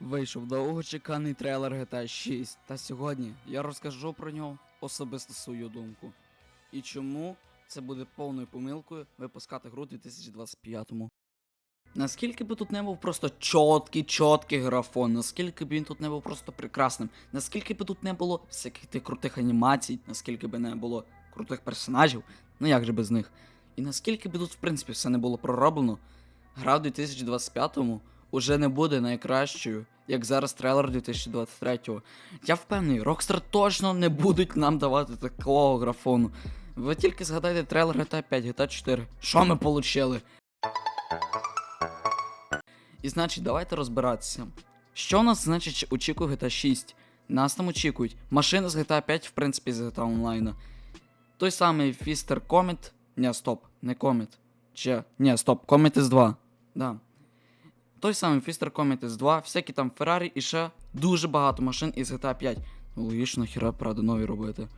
Вийшов довгочеканий трейлер GTA 6, та сьогодні я розкажу про нього особисто свою думку. І чому це буде повною помилкою випускати гру у 2025-му. Наскільки би тут не був просто чіткий, чіткий графон, наскільки б він тут не був просто прекрасним, наскільки би тут не було всяких тих крутих анімацій, наскільки би не було крутих персонажів, ну як же без них. І наскільки би тут, в принципі, все не було пророблено, гра в 2025-му уже не буде найкращою, як зараз трейлер 2023-го. Я впевнений, Rockstar точно не будуть нам давати такого графону. Ви тільки згадайте трейлер GTA 5, GTA 4. Що ми получили? І значить, давайте розбиратися. Що нас, значить, очікує GTA 6? Нас там очікують машини з GTA 5, в принципі, з GTA Online. Той самий Fister Comet. Ні, стоп, не Comet. Чи. Ні, стоп, Comet S2. Да. Той самий Fister Comet S2, всякі там Ferrari і ще дуже багато машин із GTA 5. Ну, логічно, хіра, правда, нові робити.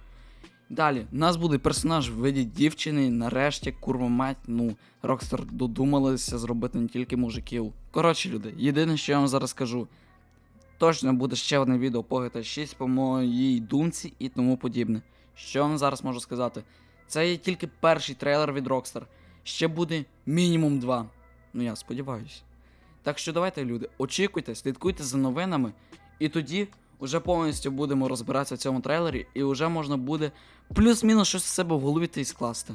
Далі, у нас буде персонаж в виді дівчини, нарешті, курва мать, ну, Rockstar додумалися зробити не тільки мужиків. Коротше, люди, єдине, що я вам зараз скажу. Точно буде ще одне відео по GTA 6 по моїй думці і тому подібне. Що я вам зараз можу сказати? Це є тільки перший трейлер від Rockstar. Ще буде мінімум два. Ну я сподіваюся. Так що давайте, люди, очікуйте, слідкуйте за новинами, і тоді вже повністю будемо розбиратися в цьому трейлері, і вже можна буде плюс-мінус щось з себе в голові та й скласти.